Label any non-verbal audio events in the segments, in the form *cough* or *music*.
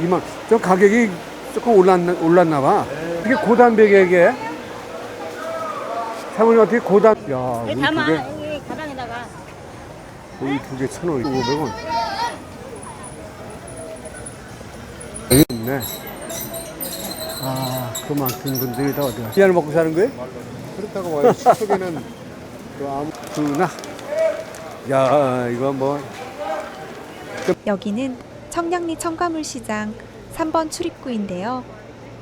이만 좀 가격이 조금 올랐나 올랐나 봐. 이게 고단백에게 사모님 어떻게 고단? 야, 우리 두 담아 개, 여기 가방에다가 우리 두개 천 원, 오백 원. 여기 있네. 아, 그만큼 분들이 다 어디 가? 기한을 먹고 사는 거예요? 그렇다고 와요. *laughs* 속에는 그 아무 그나. 야, 이거 뭐 여기는 청량리 청과물시장 3번 출입구인데요.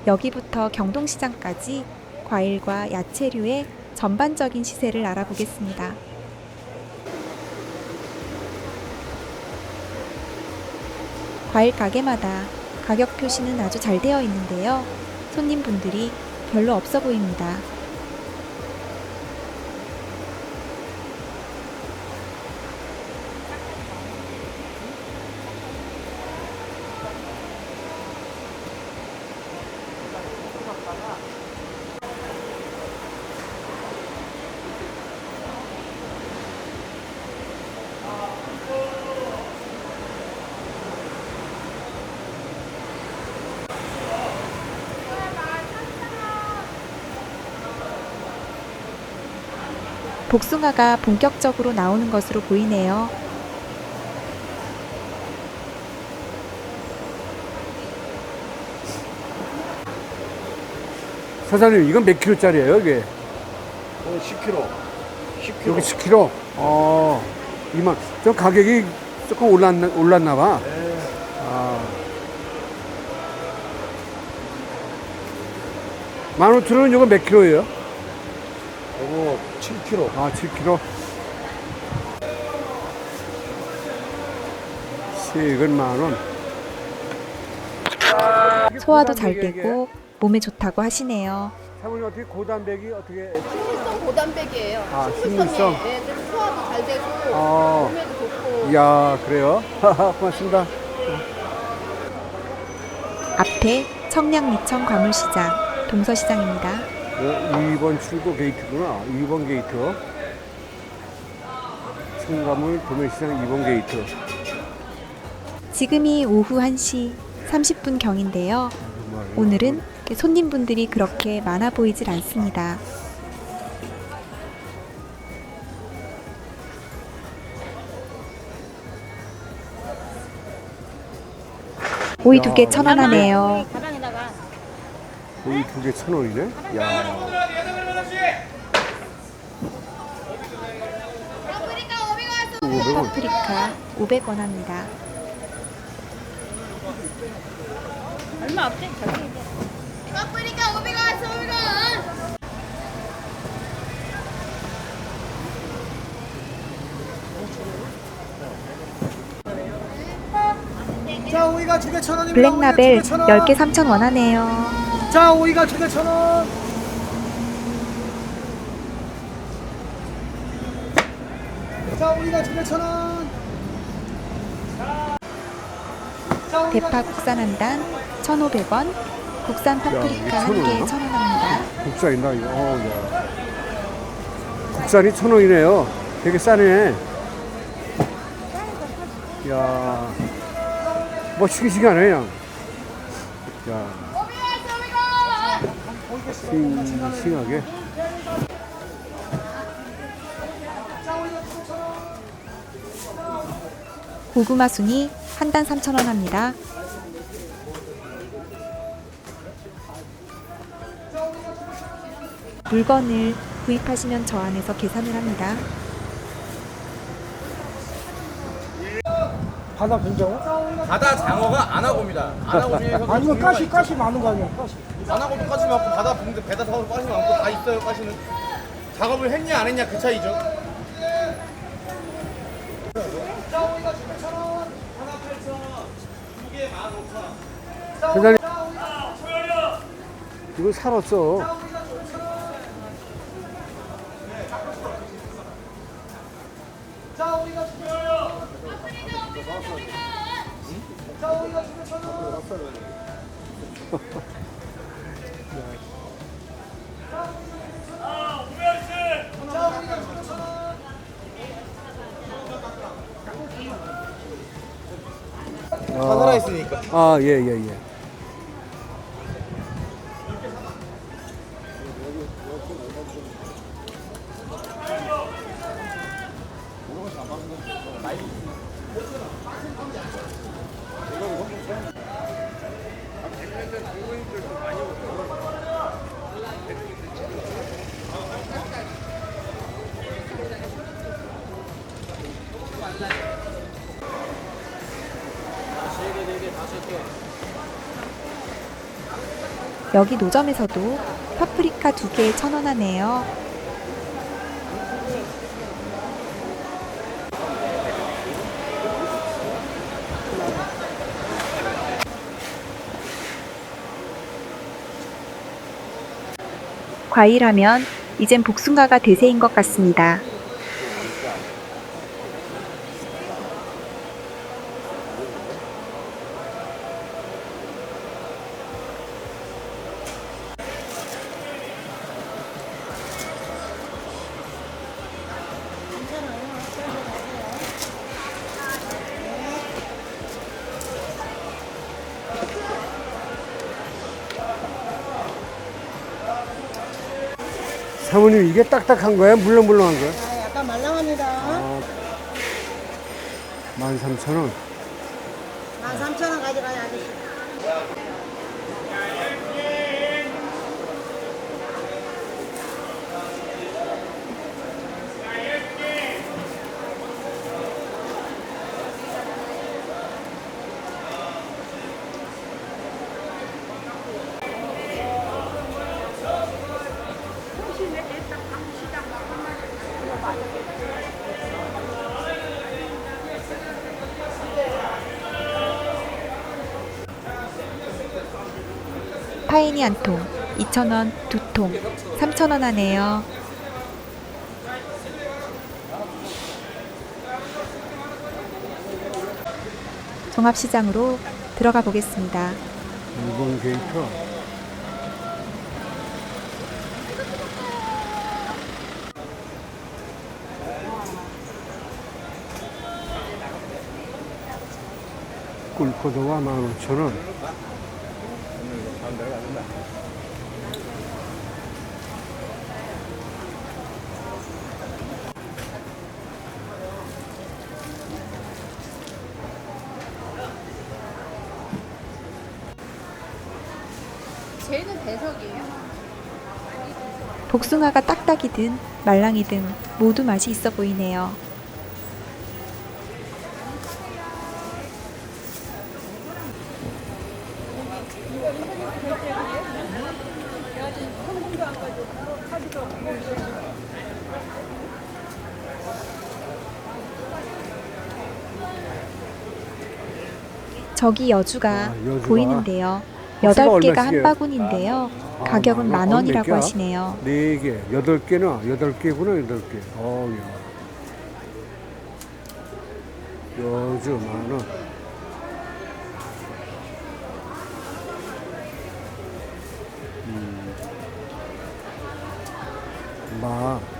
여기부터 경동시장까지 과일과 야채류의 전반적인 시세를 알아보겠습니다. 과일 가게마다 가격 표시는 아주 잘 되어 있는데요. 손님분들이 별로 없어 보입니다. 복숭아가 본격적으로 나오는 것으로 보이네요. 사장님 이건 몇 킬로짜리예요, 이게? 오늘 10kg. 10kg. 여기 10kg. 어, 이만 좀 가격이 조금 올랐나 올랐나 봐. 네. 아. 15,000원 이거 몇 킬로예요? 요거 7kg. 아, 7kg. 색은 만 원. 소화도 잘 되고 몸에 좋다고 하시네요. 사모님 어떻게 고단백이 어떻게? 식물성 고단백이에요. 아. 식물성? 네, 그래서 소화도 잘 되고 어. 몸에도 좋고. 이야, 그래요? *laughs* 고맙습니다. 앞에 청량리청 과물시장 동서시장입니다. 어, 2번 출구 게이트구나. 2번 게이트. 청가물 도매시장 2번 게이트. 지금이 오후 1시 30분 경인데요. 오늘은 손님분들이 그렇게 많아 보이질 않습니다. 오이 두 개 천 원 하네요. 여기 가방에다가 여기 두개 천 원이네. 야. 오백 원. 파프리카 500원 합니다. 얼마? 저기 이제 파프리카 500원, 500원. 자, 오이가 두개 천 원입니다. 블랙라벨 오이가 두개 천 원. 10개 3,000원 하네요. 자, 오이가 두개 천 원. 자, 오이가 두개 천 원. 자, 오이가 대파 국산 한 단 1,500원, 국산 파프리카 한개 1,000원 합니다. 국산이다 이거. 어, 야. 국산이 천 원이네요. 되게 싸네. 야. 뭐 싱싱하네 그냥. 야. 싱싱하게. 고구마 순이 한 단 3,000원 합니다. 물건을 구입하시면 저 안에서 계산을 합니다. 바다 분장? 바다 장어가 안하고입니다. 안하고 중에 아니면 가시 가시 많은 거 아니야? 가시. 안하고도 가시 많고 바다 붕대 배다 사고 가시 많고 다 있어요. 가시는 작업을 했냐 안 했냐 그 차이죠. 회장님. 이 자오이가 2,000원 자오이가 2,000원 아, 예, 예, 예. 여기 노점에서도 파프리카 두 개에 천 원 하네요. 과일하면 이젠 복숭아가 대세인 것 같습니다. 사모님 이게 딱딱한 거야? 물렁물렁한 거야? 아, 약간 말랑합니다. 아, 13,000원. 13,000원 가져가야 아저씨. 파인이 한 통, 2,000원 두 통, 3,000원 하네요. 종합시장으로 들어가 보겠습니다. 일본 게이트. 꿀포도가 15,000원. 복숭아가 딱딱이든 말랑이든 모두 맛이 있어 보이네요. 저기 여주가 아, 여주가. 보이는데요. 여덟 개가 한? 바구니인데요. 아, 가격은 만만 원, 원이라고? 하시네요. 네 개, 여덟 개나 여덟 개구나 여덟 개. 어, 야. 여주 만 원. 음. 마.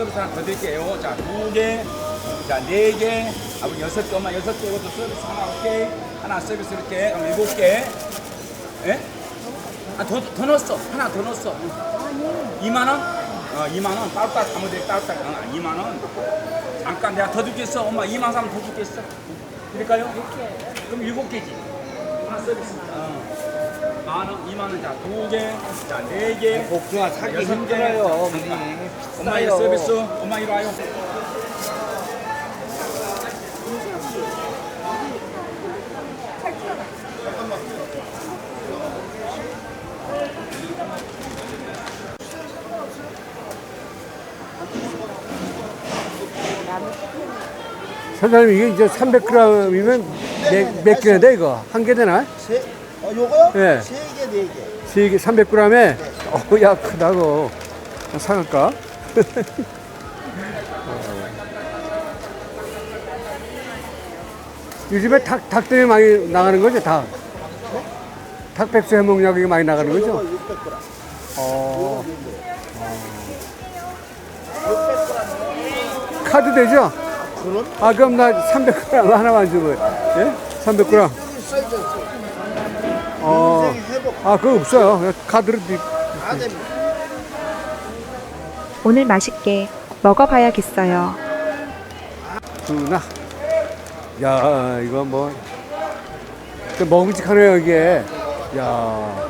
서비스 하나 더 드릴게요. 자, 두 개, 자, 네 개, 아버지 여섯 개, 엄마 여섯 개, 이것도 서비스 하나, 오케이. 하나 서비스 이렇게, 그럼 일곱 개. 예? 아, 더, 더 넣었어. 하나 더 넣었어. 2만 원? 어, 2만 원. 따로따로 담아드릴게, 따로따로. 어, 2만 원. 잠깐 내가 더 주겠어. 엄마 2만 3더 주겠어. 드릴까요? 그럼 일곱 개지. 하나 서비스. 어. 만 원, 2만 원. 자, 두 개, 자, 네 개. 복숭아 사기 여섯 개. 힘들어요, 자, 어머니. 엄마 이 서비스. 엄마 이리 와요. 사장님 이게 이제 300g이면 몇, 몇 개나 돼 이거? 한 개 되나? 세, 어, 요거요? 예. 세 개, 네 개. 세 개, 300g에? 어, 야, 크다고. 사갈까? *laughs* 요즘에 닭, 닭 때문에 많이 나가는 거죠, 닭? 닭백수 해먹냐고 이게 많이 나가는 거죠? 600g. 어. 어. 카드 되죠? 아 그럼 나 300g 하나만 주고 예? 300g 어. 아 그거 없어요. 그냥 카드로 드- 오늘 맛있게 먹어봐야겠어요. 주나. 야 이거 뭐. 먹음직하네요 이게. 야 야,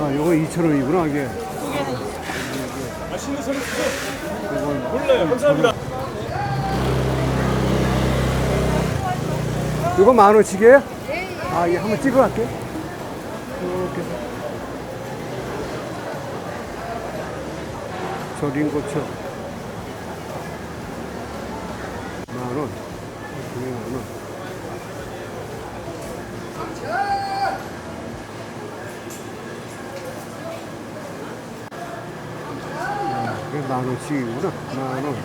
아, 요거 2,000원이구나, 이게. 이거 만 원씩이에요? 아, 예, 한번 찍어 갈게. 이렇게. 절인 고추. 만 원. 이게 만 원. 이게 만 원씩이구나. 만 원.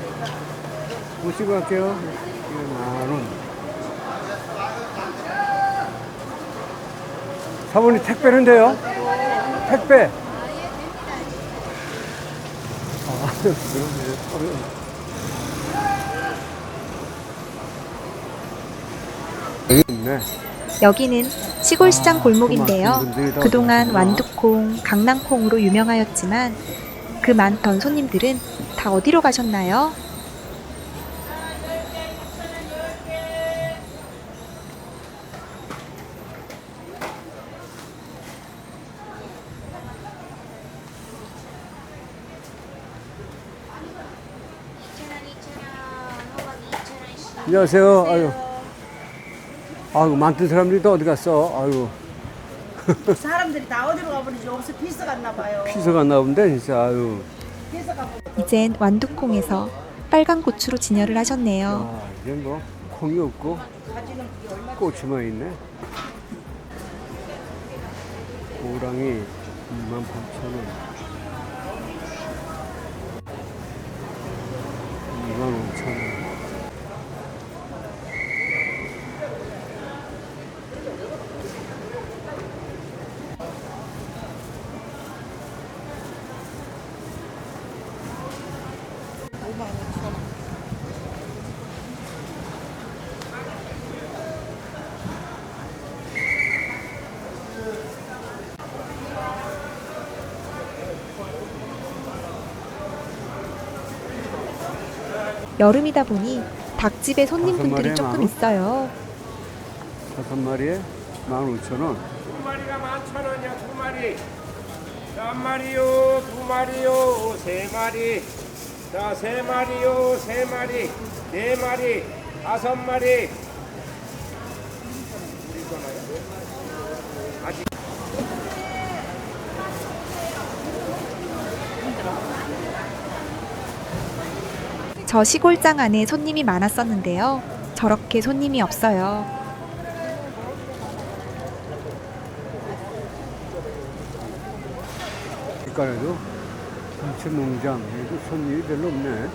뭐 찍어 갈게요. 이게 만 원. 사모님 택배는 돼요? 택배. 아, 그러네. 네. 여기는 시골 시장 아, 골목인데요. 그동안. 완두콩, 강낭콩으로 유명하였지만 그 많던 손님들은 다 어디로 가셨나요? 안녕하세요. 아유. 아유, 많던 사람들이 또 어디 갔어? 아유, *laughs* 사람들이 다 어디로 가버리지? 여기서 피서 갔나 봐요. 피서 갔나 본데, 진짜. 아유. 피서 가버리 이젠 완두콩에서 빨간 고추로 진열을 하셨네요. 아, 이제 뭐, 콩이 없고, 고추만 있네. 고랑이 28,000원. 25,000원. 여름이다 보니 닭집에 손님분들이 만 조금 원? 있어요. 다섯 마리에 15,000원. 두 마리가 만천 원이야 두 마리 한 마리요 두 마리요 세 마리 자세 마리요 세 마리 네 마리 다섯 마리 저 시골장 안에 손님이 많았었는데요. 저렇게 손님이 없어요. 길가에도 김치 농장 에도 손님이 별로 없네.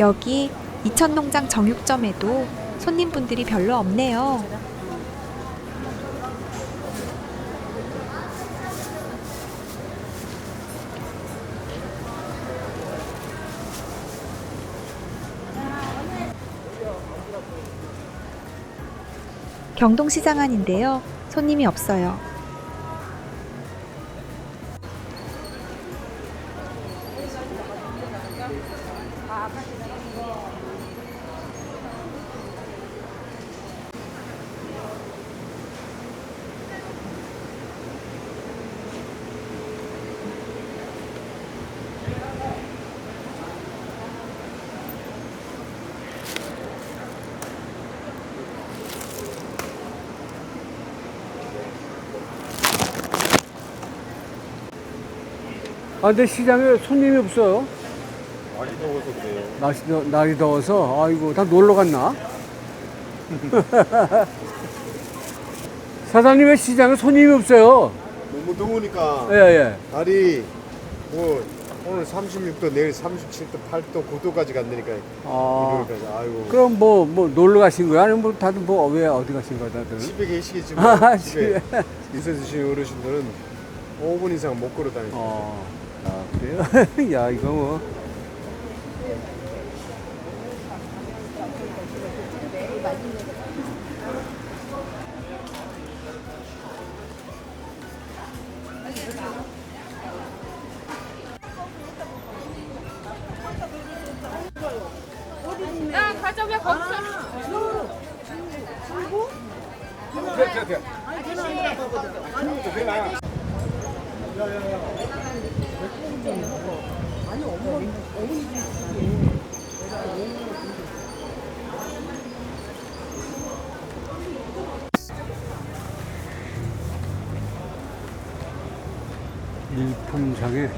여기 이천농장 정육점에도 손님분들이 별로 없네요. 경동시장 안인데요. 손님이 없어요. 아, 근데 시장에 손님이 없어요. 날이 더워서 그래요. 날씨, 더- 날이 더워서, 아이고, 다 놀러 갔나? *laughs* 사장님 왜 시장에 손님이 없어요? 너무 더우니까 예, 예. 날이 뭐 오늘 36도 내일 37도 8도 9도까지 간다니까 아, 일요일까지 아이고 그럼 뭐, 뭐 놀러 가신 거야? 아니면 뭐 다들 뭐, 왜 어디 가신 거야, 다들? 집에 계시겠지 아, 뭐 집에 있어주신 어르신들은 5분 이상 못 걸어 다니죠 어, 아, 그래요? 야, 이거 뭐. 야 가자 왜 거기서 일품상에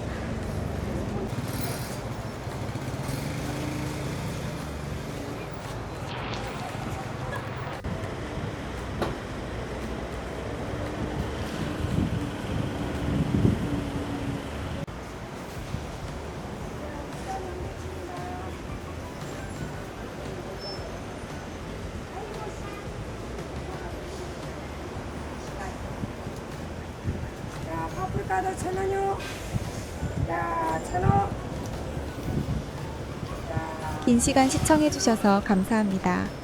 파프리카도 천 원요. 야, 천 원. 긴 시간 시청해주셔서 감사합니다.